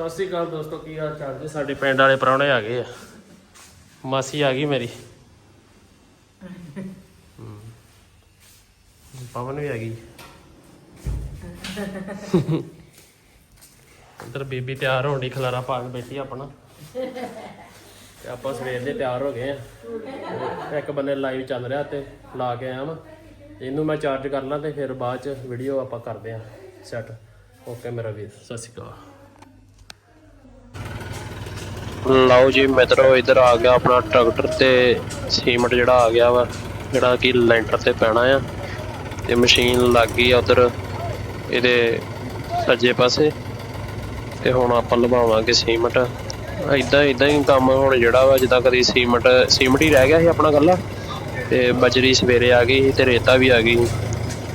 ਸਤਿ ਸ਼੍ਰੀ ਅਕਾਲ ਦੋਸਤੋ, ਕੀ ਹਾਲ ਚਾਲ ਜੀ? ਸਾਡੇ ਪਿੰਡ ਵਾਲੇ ਪ੍ਰਾਹੁਣੇ ਆ ਗਏ ਆ। ਮਾਸੀ ਆ ਗਈ ਮੇਰੀ। ਹਮ। ਪਵਨ ਵੀ ਆ ਗਈ। ਉਧਰ ਬੀਬੀ ਤਿਆਰ ਹੋਣ ਦੀ ਖਲਾਰਾ ਪਾ ਕੇ ਬੈਠੀ ਆ ਆਪਣਾ। ਤੇ ਆਪਾਂ ਸਵੇਰ ਦੇ ਤਿਆਰ ਹੋ ਗਏ ਆ। ਇੱਕ ਬੰਨੇ ਲਾਈਵ ਚੱਲ ਰਿਹਾ ਤੇ ਲਾ ਕੇ ਆਇਆ ਵਾਂ। ਇਹਨੂੰ ਮੈਂ ਚਾਰਜ ਕਰ ਲਾਂ ਤੇ ਫਿਰ ਬਾਅਦ ਚ ਵੀਡੀਓ ਆਪਾਂ ਕਰਦੇ ਆ। ਸੈੱਟ ਓਕੇ ਮੇਰਾ ਵੀਰ, ਸਤਿ ਸ਼੍ਰੀ ਅਕਾਲ। ਲਓ ਜੀ ਮਿੱਤਰੋ, ਇਧਰ ਆ ਗਿਆ ਆਪਣਾ ਟਰੈਕਟਰ ਤੇ ਸੀਮਟ ਜਿਹੜਾ ਆ ਗਿਆ ਵਾ, ਜਿਹੜਾ ਕਿ ਲੈਂਟਰ ਤੇ ਪੈਣਾ ਆ। ਤੇ ਮਸ਼ੀਨ ਲੱਗ ਗਈ ਆ ਉਧਰ, ਇਹਦੇ ਸੱਜੇ ਪਾਸੇ। ਤੇ ਹੁਣ ਆਪਾਂ ਲਵਾਵਾਂਗੇ ਸੀਮਟ ਇਦਾਂ ਇਦਾਂ ਹੀ ਕੰਮ ਹੁਣ ਜਿਹੜਾ ਵਾ, ਜਿੱਦਾਂ ਕਦੀ ਸੀਮਟ ਸੀਮਟ ਹੀ ਰਹਿ ਗਿਆ ਸੀ ਆਪਣਾ ਗੱਲਾ ਤੇ ਬਜਰੀ ਸਵੇਰੇ ਆ ਗਈ ਸੀ ਤੇ ਰੇਤਾ ਵੀ ਆ ਗਈ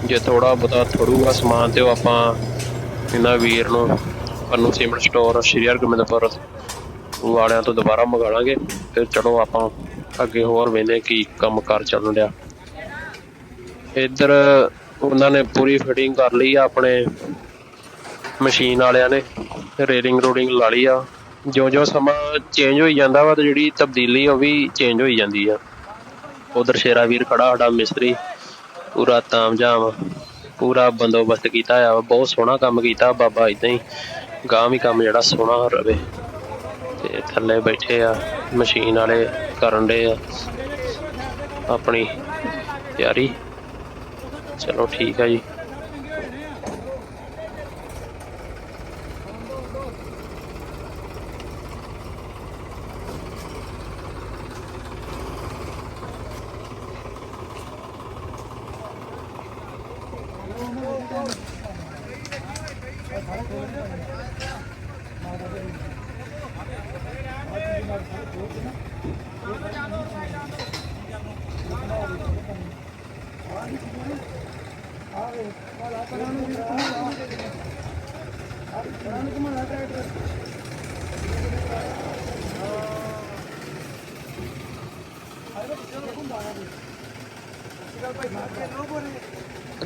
ਜੇ ਥੋੜਾ ਬਹੁਤਾ ਥੋੜੂਗਾ ਸਮਾਨ ਤੇ ਉਹ ਆਪਾਂ ਇਹਨਾਂ ਵੀਰ ਨੂੰ ਪੰਨੂ ਸੀਮਟ ਸਟੋਰ ਸ਼੍ਰੀ ਹਰਗੋਬਿੰਦਪੁਰ ਵਾਲਿਆਂ ਤੋਂ ਦੁਬਾਰਾ ਮੰਗਾ ਲਾਂਗੇ। ਫਿਰ ਚਲੋ ਆਪਾਂ ਅੱਗੇ ਹੋਰ ਵੇਨੇ ਕੀ ਕੰਮ ਕਰ ਚੱਲਣ ਡਿਆ ਇੱਧਰ ਉਹਨਾਂ ਨੇ ਪੂਰੀ ਫਿਟਿੰਗ ਕਰ ਲਈ ਆ ਆਪਣੇ ਮਸ਼ੀਨ ਵਾਲਿਆਂ ਨੇ। ਰੇਲਿੰਗ ਰੋਡਿੰਗ ਲਾ ਲਈ ਆ। ਜਿਉਂ-ਜਿਉਂ ਸਮਾਂ ਚੇਂਜ ਹੋਈ ਜਾਂਦਾ ਵਾ ਤੇ ਜਿਹੜੀ ਤਬਦੀਲੀ ਉਹ ਵੀ ਚੇਂਜ ਹੋਈ ਜਾਂਦੀ ਆ। ਉਧਰ ਸ਼ੇਰਾ ਵੀਰ ਖੜਾ, ਸਾਡਾ ਮਿਸਤਰੀ। ਪੂਰਾ ਤਾਮਝਾਮ, ਪੂਰਾ ਬੰਦੋਬਸਤ ਕੀਤਾ ਆ ਬਹੁਤ ਸੋਹਣਾ ਕੰਮ ਕੀਤਾ ਬਾਬਾ ਇਦਾਂ ਹੀ ਗਾਂ ਵੀ ਕੰਮ ਜਿਹੜਾ ਸੋਹਣਾ ਰਵੇ। ਤੇ ਥੱਲੇ ਬੈਠੇ ਆ, ਮਸ਼ੀਨ ਵਾਲੇ ਕਰਨ ਦੇ ਆ। ਆਪਣੀ ਤਿਆਰੀ। ਚਲੋ ਠੀਕ ਆ ਜੀ। ਗਿਣੋ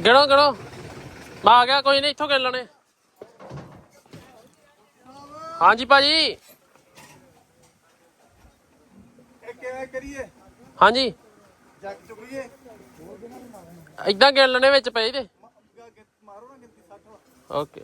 ਗਿਣੋ ਮੈਂ ਆ ਗਿਆ ਕੋਈ ਨਹੀਂ ਇੱਥੋਂ ਗਿਣ ਲੈਣੇ। ਹਾਂਜੀ ਭਾਜੀ। ਇਹ ਕਿਵੇਂ ਕਰੀਏ? ਹਾਂਜੀ। ਜੱਗ ਚੁਗਲੀਏ ਇਦਾਂ ਲੈਣੇ ਵਿੱਚ ਪਏ ਤੇ ਮਾਰੋ ਨਾ ਗਿਣਤੀ 60 ਵਾ ਓਕੇ।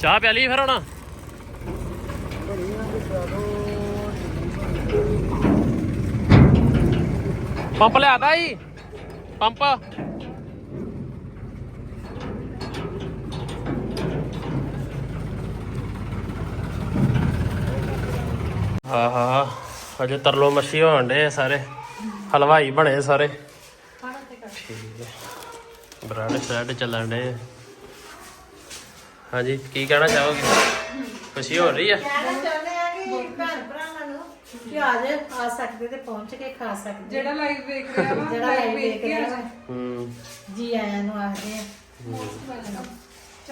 ਚਾਹ ਪਿਆ ਲਈ ਫਿਰ ਹੁਣ? ਪੰਪ ਲਿਆਦਾ ਜੀ? ਪੰਪ। ਹਾਂ ਹਾਂ, ਅਜੇ ਤਰਲੋ ਮੱਛੀ ਹੋਣ ਡੇ ਸਾਰੇ। ਹਲਵਾਈ ਬਣੇ ਸਾਰੇ। ਠੀਕ ਹੈ। ਬ੍ਰੈਡ ਸ਼ਰਟ ਚੱਲਣ ਡੇ ਹਾਂਜੀ ਕੀ ਕਹਿਣਾ ਚਾਹੋਗੇ? ਖੁਸ਼ੀ ਹੋ ਰਹੀ ਆ? ਕਹਿਣਾ ਚਾਹੁੰਦੇ ਆ ਕਿ ਭੈਣ ਭਰਾਵਾਂ ਨੂੰ ਕਿ ਆ ਜਾ ਆ ਸਕਦੇ ਤੇ ਪਹੁੰਚ ਕੇ ਖਾ ਸਕਦੇ। ਜਿਹੜਾ ਲਾਈਵ ਵੇਖ ਰਿਹਾ ਵਾ ਜਿਹੜਾ ਲਾਈਵ ਵੇਖ ਰਿਹਾ ਵਾ, ਹੂੰ। ਜੀ ਆਇਆਂ ਨੂੰ ਆਖਦੇ ਆ।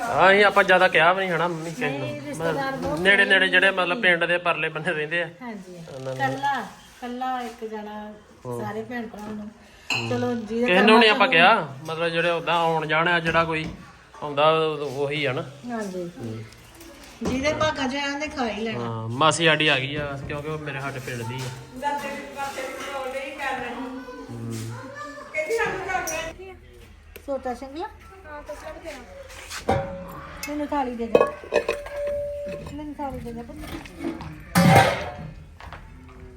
ਹਾਂ ਇਹ ਆਪਾਂ ਜ਼ਿਆਦਾ ਕਿਹਾ ਵੀ ਨਹੀਂ ਹਨਾ ਮੰਮੀ ਕਿਸੇ ਨਹੀਂ, ਨੂੰ ਰਿਸ਼ਤੇਦਾਰ ਬਹੁਤ ਨੇੜੇ ਨੇੜੇ ਜਿਹੜੇ ਮਤਲਬ ਪਿੰਡ ਦੇ ਪਰਲੇ ਬੰਨੇ ਰਹਿੰਦੇ ਆ। ਹਾਂਜੀ। ਕੱਲਾ ਕੱਲਾ ਇੱਕ ਜਣਾ ਸਾਰੇ ਭੈਣ ਭਰਾਵਾਂ ਨੂੰ। ਚਲੋ ਜੀ ਕਿਸੇ ਨੂੰ ਨਹੀਂ ਆਪਾਂ ਕਿਹਾ। ਮਤਲਬ ਜਿਹੜੇ ਉਦਾਂ ਆਉਣ ਜਾਣਾ ਜਿਹੜਾ ਕੋਈ ਆਉਂਦਾ ਉਹ- ਆ ਨਾ। ਹਾਂਜੀ। ਜਿਹਦੇ ਭਾਗਾਂ ਚ ਆਂਦੇ ਖਾ ਹੀ ਲੈਣਾ। ਹਾਂ ਮਾਸੀ ਸਾਡੀ ਆ ਗਈ ਆ ਕਿਉਂਕਿ ਉਹ ਮੇਰੇ ਸਾਡੇ ਪਿੰਡ ਦੀ ਆ। ਛੋਟਾ ਸ਼ੰਗਲਾ? ਮੈਨੂੰ ਥਾਲੀ ਦੇ ਦੇ। ਮੈਨੂੰ ਥਾਲੀ ਦੇ ਦੇ ਪੁੱਤ।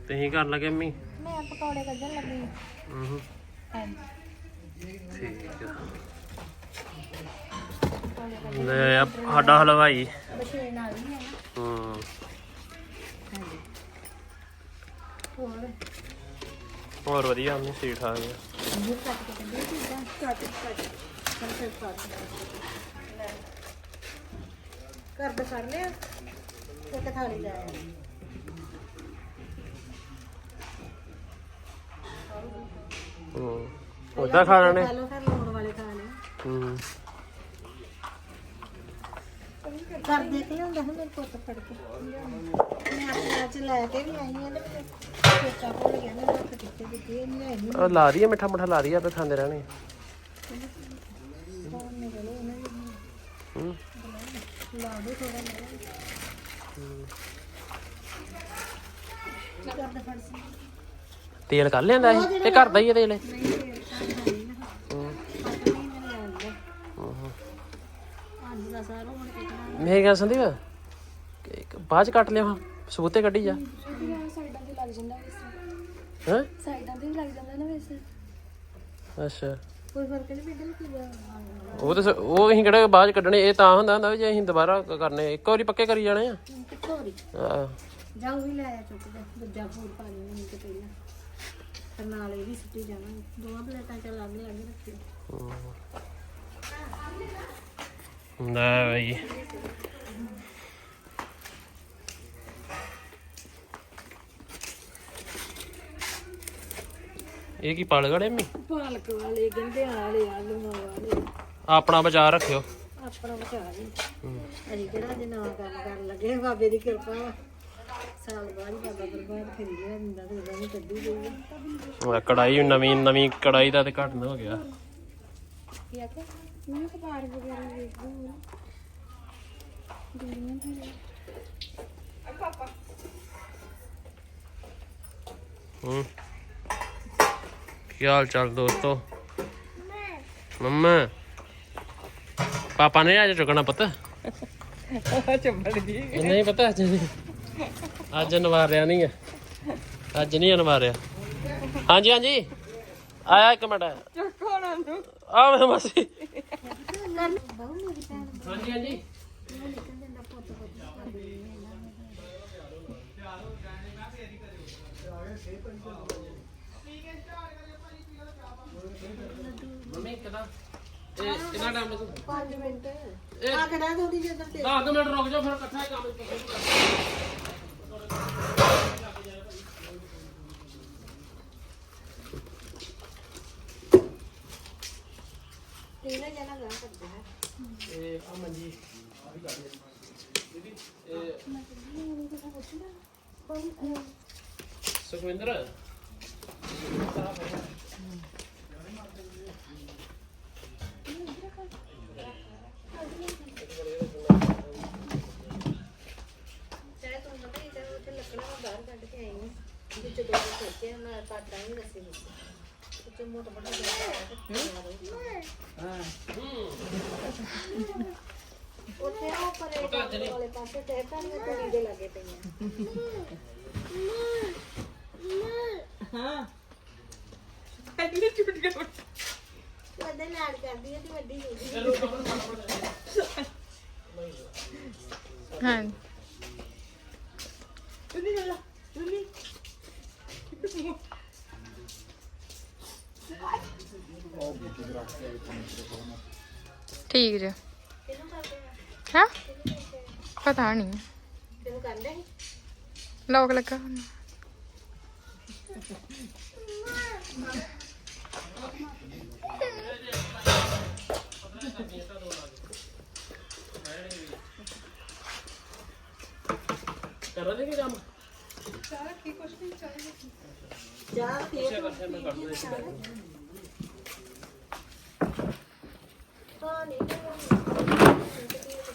ਤੁਸੀਂ ਕਰਨ ਲੱਗੇ ਮੰਮੀ? ਮੈਂ ਪਕੌੜੇ ਕੱਢਣ ਲੱਗੀ। ਹੂੰ। ਹਾਂਜੀ। ਠੀਕ ਆ। ਲੈ ਆ ਸਾਡਾ ਹਲਵਾਈ। ਮਸ਼ੀਨ ਆ ਗਈ ਹੈ। ਨਾ ਹੂੰ ਹਾਂਜੀ ਹੋਰ ਹੋਰ ਵਧੀਆ ਉਹਨੇ ਠੀਕ ਠਾਕ ਆ। ਮੂੰਹ ਕੱਟ ਕੇ ਕੱਢੀ ਚੀਜ਼ਾਂ ਕੱਟ ਕੱਟ ਕਰ ਫਿਰ ਕੱਟ ਲੈ ਕਰ ਦੇ ਕਰ ਲਿਆ? ਇੱਕ ਥਾਲੀ ਲੈ ਆਇਆ। ਹੂੰ। ਉਹਦਾ ਖਾਣਾ ਨੇ? ਫਿਰ ਵਾਲੇ ਹੂੰ। ਕਰ ਦੇ ਕੇ ਹੁੰਦਾ ਹੈ ਮੇਰੇ ਪੁੱਤ ਫੜ ਕੇ। ਮੈਂ ਆਪਣੇ ਅੱਜ ਲੈ ਕੇ ਵੀ ਆਈ ਹਾਂ ਨਾ ਮੈਨੂੰ ਚੇਤਾ ਭੁੱਲ ਗਿਆ ਨਾ ਰੱਖ ਕਿੱਥੇ ਕਿੱਥੇ ਇਹ ਨਹੀਂ ਆਈ ਉਹ ਲਾ ਰਹੀ ਆ ਮਿੱਠਾ ਮਿੱਠਾ ਲਾ ਰਹੀ ਆਪੇ ਖਾਂਦੇ ਰਹਿਣੇ ਹੂੰ। ਲਾ ਦੇ ਥੋੜਾ ਮੇਰਾ ਤੇਲ ਕਰ ਲਿਆਂਦਾ ਇਹ? ਇਹ ਘਰ ਦਾ ਹੀ ਆ ਤੇਲ? ਇਹ? ਮੇਰੀ ਗੱਲ ਸੰਦੀਪ ਕਿ- ਕਿ ਬਾਅਦ ਚ ਕੱਟ ਲਿਆ ਹਾਂ ਸਬੂਤੇ ਕੱਢੀ ਜਾ। ਸਾਈਡਾਂ ਤੇ ਲੱਗ ਜਾਂਦਾ ਵੈਸੇ। ਹੈਂ? ਸਾਈਡਾਂ ਤੇ ਵੀ ਲੱਗ ਜਾਂਦਾ ਨਾ ਵੈਸੇ। ਅੱਛਾ। ਕੋਈ ਫ਼ਰਕ ਨਹੀਂ ਪੈਂਦਾ ਕਿ ਉਹ ਤੇ ਸ- ਉਹ ਅਸੀਂ ਕਿਹੜਾ ਬਾਅਦ ਚ ਕੱਢਣੇ ਇਹ ਤਾਂ ਹੁੰਦਾ ਹੁੰਦਾ ਵੀ ਜੇ ਅਸੀਂ ਦੁਬਾਰਾ ਕ- ਕਰਨੇ ਇੱਕ ਵਾਰੀ ਪੱਕੇ ਕਰੀ ਜਾਣੇ ਆ। ਕਿੱਥੋਂ ਰਹੀ ਆਹ, ਜਾਓ ਵੀ ਲੈ ਆ ਚੁੱਕ ਜਾ ਦੂਜਾ ਫੂਡ ਪਾ ਲਿਓ ਨਹੀਂ ਤੇ ਪਹਿਲਾਂ। ਫਿਰ ਨਾਲ ਇਹ ਵੀ ਸੁੱਟੀ ਜਾਵਾਂਗੇ। ਦੋਵਾਂ ਪਲੇਟਾਂ ਚ ਲੱਗ ਲੱਗ ਰੱਖਿਓ ਲੈ ਬਈ ਇਹ ਕੀ ਪਾਲ ਗੜੇ ਮੀ ਪਾਲਕ ਵਾਲੇ ਗੰਢਿਆਂ ਵਾਲੇ ਆਲੂਆਂ ਵਾਲੇ। ਆਪਣਾ ਬਾਜ਼ਾਰ ਰੱਖਿਓ। ਆਪਣਾ ਬਚਾ ਲਈ। ਅਜੀ ਕਿਹੜਾ ਜੇ ਨਵਾਂ ਕੰਮ ਕਰਨ ਲੱਗੇ ਬਾਬੇ ਦੀ ਕਿਰਪਾ ਵਾ। ਸਾਲ ਬਾਅਦ ਬਾਬਾ ਬਰਬਾਦ ਕਰੀ ਗਿਆ ਹੁੰਦਾ ਤੇ ਉਹਦਾ ਵੀ ਕੱਢੀ ਗਈ ਕੜਾਈ ਨਵੀਂ ਨਵੀਂ ਕੜਾਈ ਦਾ ਤੇ ਘੱਟ ਨਾ ਹੋ ਗਿਆ। ਕੀ ਆਖਿਆ? ਮੈਂ ਕਪਾੜ ਵਗੈਰਾ ਵੇਖਦਾ ਹਾਂ। ਦੁਨੀਆ ਦੀ ਹੂੰ। ਕੀ ਹਾਲ ਚਾਲ ਦੋਸਤੋ? ਮੰਮਾ। ਪਾਪਾ ਨੇ ਅੱਜ ਚੁੱਕਣਾ ਪੁੱਤ? ਚੰਬੜ ਗਈ। ਨਹੀਂ ਪਤਾ ਅੱਜ ਅੱਜ ਨਵਾਰਿਆ ਨਹੀਂ ਹੈ। ਅੱਜ ਨਹੀਂ ਨਵਾਰਿਆ ਹਾਂਜੀ ਹਾਂਜੀ। ਆਇਆ ਇੱਕ ਮਿੰਟ। ਚੱਕੋ ਨਾ ਨੂੰ। ਆ ਮੈਂ ਮਾਸੀ। ਬਹੁ ਮੇਰੀ ਭੈਣ ਹਾਂਜੀ ਹਾਂਜੀ। ਨੂੰ ਨਿਕਲ ਜਾਂਦਾ ਪੁੱਤ ਪੁੱਤ ਕਰਦੀ ਹੈ ਇਹਨਾਂ ਨੇ ਮੰਮੀ ਕਿਦਾਂ ਇਹ ਕਿੰਨਾ ਟਾਈਮ ਲੱਗੂ 5 ਮਿੰਟ ਆ। ਖੜਾ ਥੋੜੀ ਜਿਹੀ ਇੱਧਰ ਤੇ 10 ਮਿੰਟ ਰੁਕ ਜਾਓ ਫਿਰ ਇਕੱਠਾ ਹੀ ਕੰਮ ਤੇਰਾ ਜਣਾ ਗਾ ਕਰਦਾ ਹੈ ਇਹ ਆ ਮੰਜੀ ਆ ਵੀ ਕਰ ਦੇ ਦੀਦੀ ਇਹ ਸੁਖਵਿੰਦਰ? ਚਾਹੇ ਤੂੰ ਹਾਂ। ਉੱਥੇ ਉਹ ਪਰੇ ਵਾਲੇ ਪਾਸੇ ਤੇ ਤਾਂ ਨਹੀਂ ਕੁੜੀ ਦੇ ਲੱਗੇ ਪਈਆਂ ਐਨੀ ਛੁੱਟ ਗਿਆ ਵੱਡੇ ਲਾਡ ਕਰਦੀ ਹੈ ਤੇ ਵੱਡੀ ਹੋ ਹਾਂ। ਚੁੰਨੀ ਲੈ ਲਾ ਚੁੰਨੀ। ਠੀਕ ਜੀ। ਕਿਹਨੂੰ ਕਰਦੇ ਆ? ਹਾਂ ਪਤਾ ਨਹੀਂ ਤੈਨੂੰ ਕਰਦੇ ਸੀ ਲੋਕ ਲੱਗਾ ਹੋਣਾ। ਕਰ ਦੇ ਕੀ ਕੰਮ? ਜਾ ਫੇਰ ਹਾਂ ਨਹੀਂ ਜਿੱਦਾਂ ਦੇ ਵਿੱਚ ਦਿੱਤੇ ਪਾਸ ਦੇ ਘਰ ਆ ਨਾ ਉਹਨਾਂ ਦੇ ਵਿੱਚ ਜਿਹੜੇ ਉੱਥੇ ਰਾਮੇ ਦੇ ਵਾਟ ਨਾਲ ਲੱਗੇ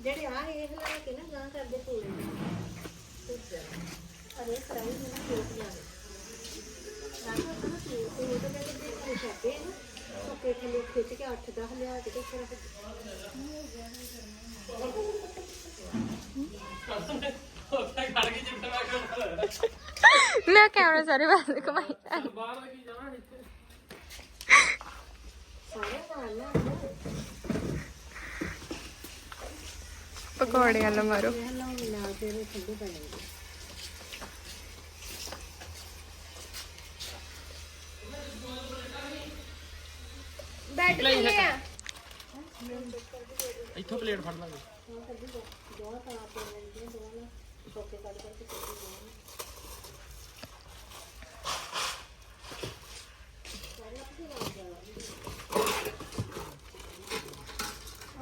ਜਿਹੜੇ ਆ ਇਹ ਲਾ ਕੇ ਨਾ ਗਾਂ ਕਰਦੇ ਪੂਰੇ ਅਰੇ ਸਰਾਈ ਨੂੰ ਨਾ ਖੇਤ ਜਾਵੇ ਰਾਮਾ ਨਾ ਖੇਤ ਤੇ ਉਹ ਤਾਂ ਕਹਿੰਦੇ ਕਿ ਛਾਪੇ ਨਾ ਸੋਕੇ ਥੱਲੇ ਖਿੱਚ ਕੇ 8 10 ਲਿਆ ਕੇ ਤੇ ਫਿਰ ਮੈਂ ਕੈਮਰਾ ਸਾਰੇ ਵਾਲੇ ਕਮਾਈ ਸਾਰੇ ਨਾਲ ਲੈ ਪਕੌੜਿਆਂ ਨਾਲ ਮਾਰੋ। ਇਹ ਲਾਉਣੀ ਨਾਲ ਤੇਰੇ ਠੰਡੇ ਬਣਨਗੇ ਬੈਠ ਲੈ ਇੱਥੋਂ ਪਲੇਟ ਫੜ ਲਾਂਗੇ। ਉਹ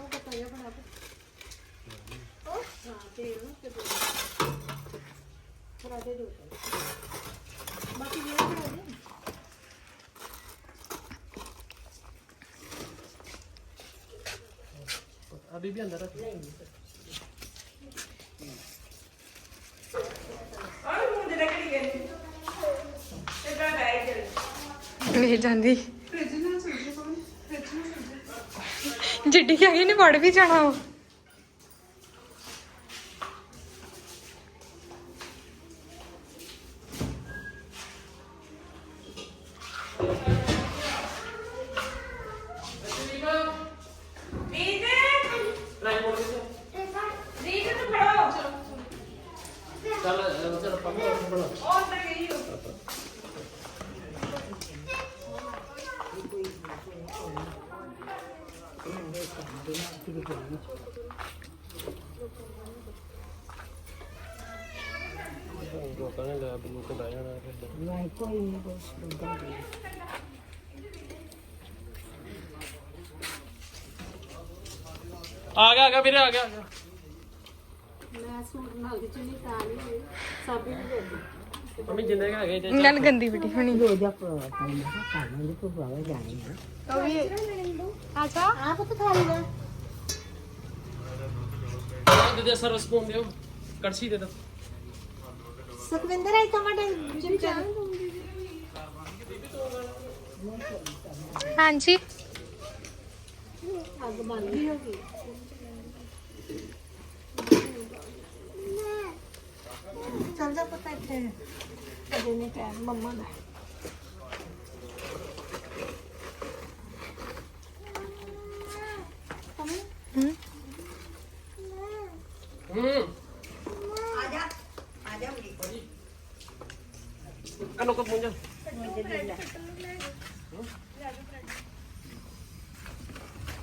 ਤਾਂ ਪਿਆ ਬਣਾ ਦੇ ਹਾਂ ਤੇ ਉਹ ਤੇ ਬਣਾ ਦੇ ਦੋ ਬਾਕੀ ਇਹ ਬਣਾ ਦੇ ਅਭੀ ਵੀ ਲੈ ਜਾਂਦੀ। ਜਿੱਡੀ ਕਿ ਅਗੇ ਨੇ ਵੜ ਵੀ ਜਾਣਾ ਉਹ। ਚੱਲ ਚੱਲ ਪੰਗਾ ਬਣਾ ਲੋਕਾਂ ਨੇ ਲੈ ਬਲੂ ਕੇ ਬਹਿ ਜਾਣਾ ਫਿਰ ਨਹੀਂ ਕੋਈ ਨਹੀਂ ਬਸ ਬੰਦਾ ਆ ਗਿਆ ਆ ਗਿਆ ਵੀਰੇ ਆ ਗਿਆ ਆ ਗਿਆ। ਮੈਂ ਸੂਟ ਨਾਲ ਦੀ ਚੁੰਨੀ ਤਾਂ ਨਹੀਂ ਸਾਬੀ ਨਹੀਂ ਕਰਦੀ ਮੰਮੀ ਜਿੰਨੇ ਕੁ ਹੈਗੇ ਜੇ। ਗੱਲ ਗੰਦੀ ਬਿਟੀ ਹੋਣੀ। ਦਾ ਪ੍ਰੋਗਰਾਮ ਹੈ ਕਾਰਨ ਦੀ ਕੋਈ ਬਾਵਾ ਜਾਣੀ ਹੈ ਉਹ ਵੀ ਆ ਜਾ ਆ ਪੁੱਤ ਥਾਲੀ ਦਾ ਦੇ ਦੇ ਸਰਵ ਸਪੂਨ ਦਿਓ ਕੜਛੀ ਦੇ ਦੋ ਸੁਖਵਿੰਦਰ ਆਈ ਟਮਾਟਰ ਚਮਚਾ ਹਾਂਜੀ ਅੱਗ ਬਣ ਗਈ ਹੋਗੀ ਚੱਲ ਜਾ ਪੁੱਤ ਇੱਥੇ ਅਜੇ ਨਹੀਂ ਟਾਈਮ ਮੰਮਾ ਦਾ ਹੂੰ ਕਨੋ ਕੋ ਪੁੰਜਾ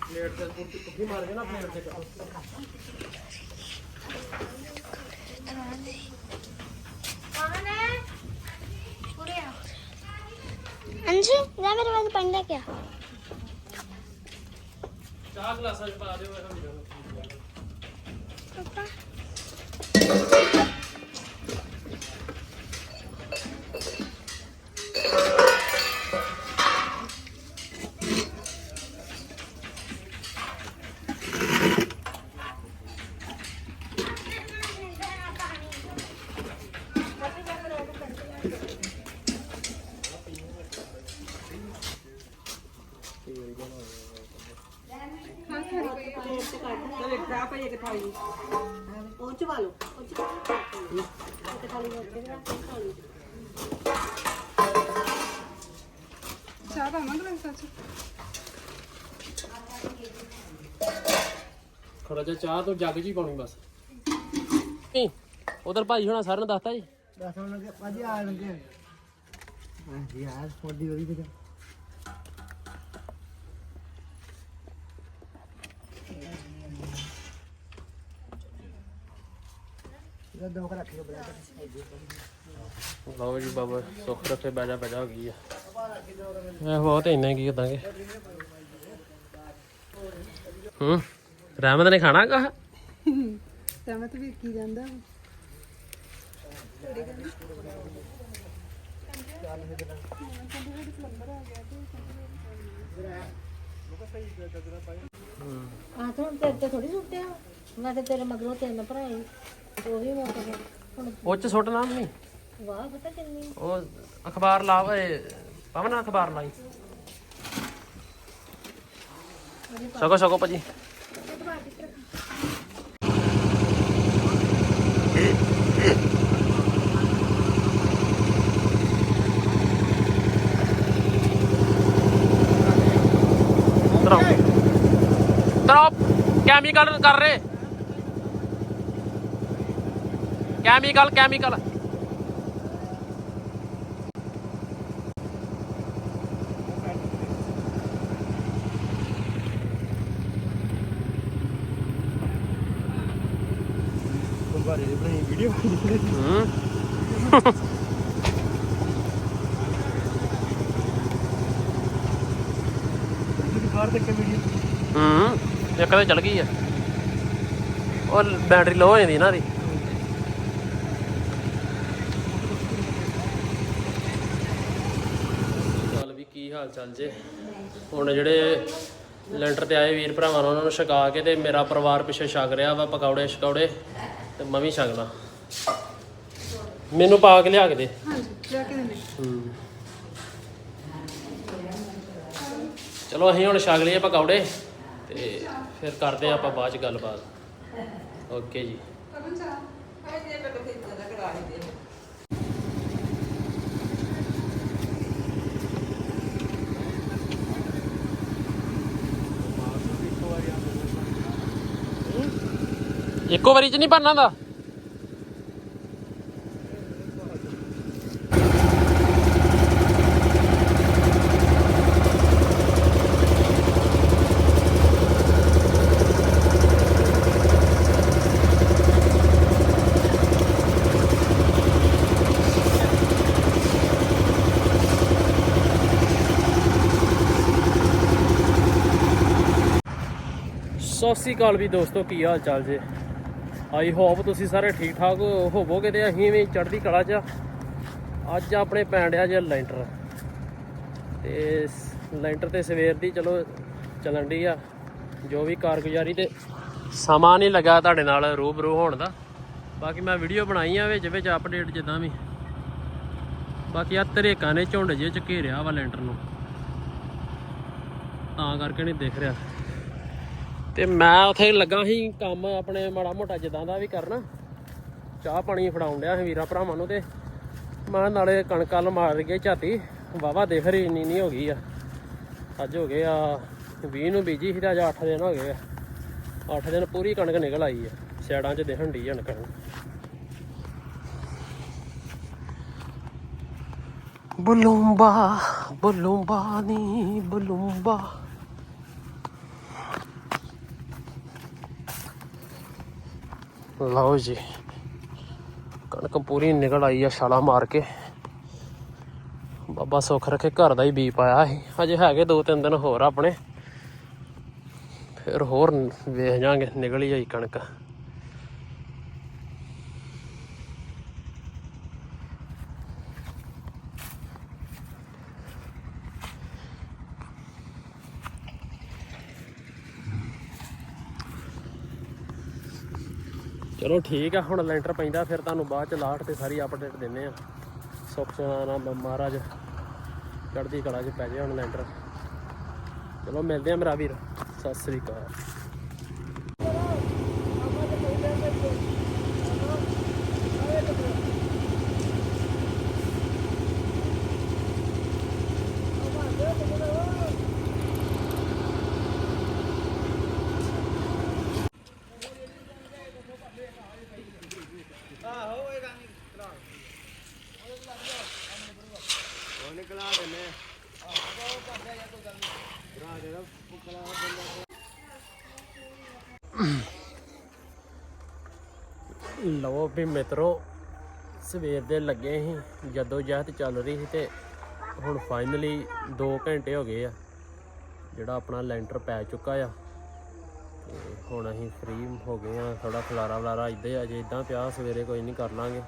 ਪਲੇਟ ਤੇ ਕੁੱਤੀ ਕੁੱਤੀ ਮਾਰ ਕੇ ਨਾ ਪਲੇਟ ਤੇ ਕੱਟੋ अंशु जा मेरे पास पानी लेके आ ਚਾਹ ਗਲਾਸਾਂ ਚ ਪਾ ਦਿਓ ਇਹੋ ਉਹ ਚ ਲਓ ਉਹ ਚ ਇੱਕ ਥਾਲੀ ਵਿੱਚ ਤੇ ਰੱਖ ਕੇ ਥਾਲੀ ਚਾਹ ਪਾਵਾਂਗੇ ਸੱਚ ਥੋੜਾ ਜਿਹਾ ਚਾਹ ਤੋਂ ਜੱਗ ਜੀ ਪਾਉਣੀ ਬਸ। ਨਹੀਂ ਉਧਰ ਭਾਈ ਹੋਣਾ ਸਾਰਿਆਂ ਨੂੰ ਦੱਸਤਾ ਜੀ। ਦੱਸ ਹੁਣ ਲੱਗੇ ਭਾਜੀ ਆ ਲੱਗੇ ਹਾਂਜੀ ਯਾਰ ਫੋਡੀ ਹੋਈ ਤੇ ਇਹ ਦੋ ਕਰ ਰੱਖਿਓ ਬੜਾ ਲਓ ਜੀ ਬਾਬਾ ਸੁੱਖ ਰੱਖੇ ਬੈਜਾ ਬੈਜਾ ਹੋ ਗਈ ਆ। ਇਹ ਬਹੁਤ ਇੰਨੇ ਕੀ ਕਦਾਂਗੇ ਹੂੰ ਰਹਿਮਤ ਨੇ ਖਾਣਾ ਕਾ? ਸਹਿਮਤ ਵੀ ਕੀ ਜਾਂਦਾ ਆ ਤਾਂ ਤੇ ਥੋੜੀ ਸੁੱਟਿਆ। ਮੈਂ ਤੇ ਤੇਰੇ ਮਗਰੋਂ ਤਿੰਨ ਭਰਾ ਉਹ 'ਚ ਮੁੱਕ ਗਏ ਸੁੱਟਣਾ ਮੰਮੀ। ਵਾਹ ਪਤਾ ਕਿੰਨੀ। ਉਹ ਅਖਬਾਰ ਲਾ ਓਏ ਅਖਬਾਰ ਲਾਈ। ਸਗੋ ਸਗੋ ਭਾਜੀ। ਤਰੋ ਤਰੋ ਕੈਮੀਕਲ ਕਰ ਰਹੇ। ਕੈਮੀਕਲ ਕੈਮੀਕਲ ਬਾਰੇ ਬਣਾਈ ਵੀਡੀਓ ਹੂੰ। ਬਾਹਰ ਤੱਕ ਵੀਡੀਓ ਹੂੰ। ਇੱਕ ਤਾਂ ਚਲ ਗਈ ਆ। ਉਹ ਬੈਟਰੀ ਲੋ ਹੋ ਜਾਂਦੀ ਨਾ ਦੀ ਚੱਲ ਵੀ ਕੀ ਹਾਲ ਚਾਲ ਜੇ। ਹੁਣ ਜਿਹੜੇ ਲੈਂਟਰ ਤੇ ਆਏ ਵੀਰ ਭਰਾਵਾਂ ਨੂੰ ਉਹਨਾਂ ਨੂੰ ਛਕਾ ਕੇ ਤੇ ਮੇਰਾ ਪਰਿਵਾਰ ਪਿੱਛੇ ਛਕ ਰਿਹਾ ਵਾ ਪਕੌੜੇ ਛਕੌੜੇ ਤੇ ਮੈਂ ਵੀ ਛਕਦਾ। ਮੈਨੂੰ ਪਾ ਕੇ ਲਿਆ ਕੇ ਦੇ। ਹਾਂਜੀ ਕੇ ਹੂੰ। ਚਲੋ ਅਸੀਂ ਹੁਣ ਛਕ ਲਈਏ ਪਕੌੜੇ ਤੇ ਫਿਰ ਕਰਦੇ ਆਪਾਂ ਬਾਅਦ ਚ ਗੱਲਬਾਤ। ਓਕੇ ਜੀ। ਇੱਕੋ ਵਾਰੀ ਚ ਨਹੀਂ ਭਰਨਾ ਦਾ ਸਤਿ ਸ਼੍ਰੀ ਅਕਾਲ ਵੀ ਦੋਸਤੋ, ਕੀ ਹਾਲ ਚਾਲ ਜੇ? ਆਈ ਹੋਪ ਤੁਸੀਂ ਸਾਰੇ ਠੀਕ ਠਾਕ ਹੋਵੋਗੇ ਤੇ ਅਸੀਂ ਵੀ ਚੜ੍ਹਦੀ ਕਲਾ 'ਚ ਆ। ਅੱਜ ਆਪਣੇ ਪੈਂਡਿਆ ਜੇ ਲੈਂਟਰ। ਤੇ ਲੈਂਟਰ ਤੇ ਸਵੇਰ ਦੀ ਚਲੋ ਚੱਲਣ ਦੀ ਆ। ਜੋ ਵੀ ਕਾਰਗੁਜ਼ਾਰੀ ਤੇ ਸਮਾਂ ਨਹੀਂ ਲੱਗਾ ਤੁਹਾਡੇ ਨਾਲ ਰੂਬਰੂ ਹੋਣ ਦਾ। ਬਾਕੀ ਮੈਂ ਵੀਡੀਓ ਬਣਾਈ ਆ ਵਿੱਚ ਵਿੱਚ ਅਪਡੇਟ ਜਿੱਦਾਂ ਵੀ। ਬਾਕੀ ਆ ਤਰੇਕਾਂ ਨੇ ਝੁੰਡ ਜੇ ਚ ਘੇਰਿਆ ਵਾ ਲੈਂਟਰ ਨੂੰ। ਤਾਂ ਕਰਕੇ ਨਹੀਂ ਦਿਖ ਰਿਹਾ। ਤੇ ਮੈਂ ਉਥੇ ਲੱਗਾ ਸੀ ਕੰਮ ਆਪਣੇ ਮਾੜਾ ਮੋਟਾ ਜਿੱਦਾਂ ਦਾ ਵੀ ਕਰਨਾ। ਚਾਹ ਪਾਣੀ ਫੜਾਉਣ ਡਿਆ ਸੀ ਵੀਰਾ ਭਰਾਵਾਂ ਨੂੰ ਤੇ ਮੈਂ ਨਾਲੇ ਕਣਕਾਂ ਮਾਰ ਗਏ ਝਾਤੀ। ਵਾਵਾ ਦੇਖ ਰਹੀ ਇੰਨੀ ਨਹੀਂ ਹੋ ਗਈ ਆ। ਅੱਜ ਹੋ ਗਏ ਆ 20 ਨੂੰ ਬੀਜੀ ਸੀ ਤੇ ਅੱਜ 8 ਦਿਨ ਹੋ ਗਏ ਆ। 8 ਦਿਨ ਪੂਰੀ ਕਣਕ ਨਿਕਲ ਆਈ ਆ। ਸਿਆੜਾਂ 'ਚ ਦਿਖਣ ਡਈ ਆ ਕਣਕ। ਬਲੂੰਬਾ ਬਲੂੰਬਾ ਨੀ, ਬਲੂੰਬਾ। ਲਓ ਜੀ। ਕਣਕ ਪੂਰੀ ਨਿਕਲ ਆਈ ਆ ਛਾਲਾ ਮਾਰ ਕੇ। ਬਾਬਾ ਸੁੱਖ ਰੱਖੇ, ਘਰ ਦਾ ਹੀ ਬੀ ਪਾਇਆ ਸੀ। ਅਜੇ ਹੈਗੇ ਦੋ ਤਿੰਨ ਦਿਨ ਹੋਰ ਆਪਣੇ। ਫਿਰ ਹੋਰ ਵੇਖ ਜਾਾਂਗੇ, ਨਿਕਲ ਹੀ ਆਈ ਕਣਕ। ਚਲੋ ਠੀਕ ਆ, ਹੁਣ ਲੈਂਟਰ ਪੈਂਦਾ, ਫਿਰ ਤੁਹਾਨੂੰ ਬਾਅਦ ਚ ਲਾਟ ਤੇ ਸਾਰੀ ਅਪਡੇਟ ਦਿੰਨੇ ਆ। ਸੁੱਖ ਸੁਣਾ ਮਹਾਰਾਜ, ਚੜ੍ਹਦੀ ਕਲਾ 'ਚ ਪੈ ਜਾਏ ਹੁਣ ਲੈਂਟਰ। ਚਲੋ ਮਿਲਦੇ ਆ ਮੇਰਾ ਵੀਰ, ਸਤਿ ਸ੍ਰੀ ਅਕਾਲ। ਲਓ ਵੀ ਮਿੱਤਰੋ, ਸਵੇਰ ਦੇ ਲੱਗੇ ਸੀ, ਜਦੋਂ ਜ਼ਹਿਤ ਚੱਲ ਰਹੀ ਸੀ ਤੇ ਹੁਣ ਫਾਈਨਲੀ 2 ਘੰਟੇ ਹੋ ਗਏ ਆ, ਜਿਹੜਾ ਆਪਣਾ ਲੈਂਟਰ ਪੈ ਚੁੱਕਾ ਆ। ਤੇ ਹੁਣ ਅਸੀਂ ਫ੍ਰੀ ਹੋ ਗਏ ਆ ਥੋੜਾ ਖਲਾਰਾ ਵਲਾਰਾ ਇੱਦਾਂ ਹੀ ਅਜੇ ਇਦਾਂ ਪਿਆ ਸਵੇਰੇ ਕੋਈ ਨਹੀਂ ਕਰ ਲਾਂਗੇ।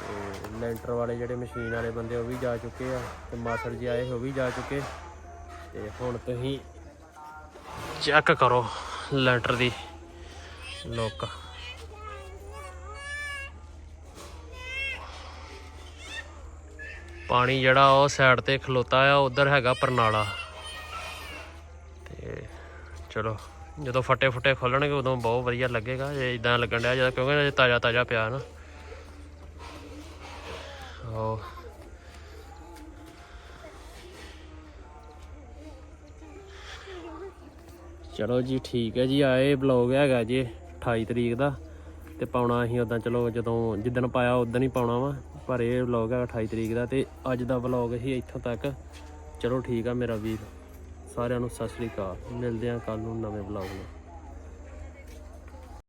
ਤੇ ਲੈਂਟਰ ਵਾਲੇ ਜਿਹੜੇ ਮਸ਼ੀਨ ਵਾਲੇ ਬੰਦੇ ਉਹ ਵੀ ਜਾ ਚੁੱਕੇ ਆ, ਤੇ ਮਾਸੜ ਜੀ ਆਏ, ਉਹ ਵੀ ਜਾ ਚੁੱਕੇ। ਤੇ ਹੁਣ ਤੁਸੀਂ ਚੈੱਕ ਕਰੋ। ਲੈਂਟਰ ਦੀ ਲੁੱਕ ਪਾਣੀ ਜਿਹੜਾ ਉਹ ਸਾਈਡ ਤੇ ਖਲੋਤਾ ਆ, ਉਧਰ ਹੈਗਾ ਪਰਨਾਲਾ। ਤੇ ਚਲੋ, ਜਦੋਂ ਫੱਟੇ ਫੁੱਟੇ ਖੋਲਣਗੇ, ਉਦੋਂ ਬਹੁਤ ਵਧੀਆ ਲੱਗੇਗਾ। ਜੇ ਇਦਾਂ ਲੱਗਣ ਡਿਆ ਜਦੋਂ ਕਿਉਂਕਿ ਤਾਜ਼ਾ ਤਾਜ਼ਾ ਪਿਆ ਨਾ। ਉਹ ਚਲੋ ਜੀ, ਠੀਕ ਹੈ ਜੀ ਆਏ ਬਲੌਗ ਹੈਗਾ ਜੀ 28 ਤਰੀਕ ਦਾ। ਤੇ ਪਾਉਣਾ ਅਸੀਂ ਉਦਾਂ ਚਲੋ ਜਦੋਂ ਜਿੱਦਣ ਪਾਇਆ ਉਦੋਂ ਹੀ ਪਾਉਣਾ ਵਾ। ਪਰ ਇਹ ਵਲੌਗ ਹੈਗਾ 28 ਤਰੀਕ ਦਾ ਤੇ ਅੱਜ ਦਾ ਵਲੌਗ ਹੀ ਇੱਥੋਂ ਤੱਕ। ਚਲੋ ਠੀਕ ਆ ਮੇਰਾ ਵੀਰ। ਸਾਰਿਆਂ ਨੂੰ ਸਤਿ ਸ੍ਰੀ ਅਕਾਲ। ਮਿਲਦੇ ਹਾਂ ਕੱਲ ਨੂੰ ਨਵੇਂ ਵਲੌਗ ਨਾਲ।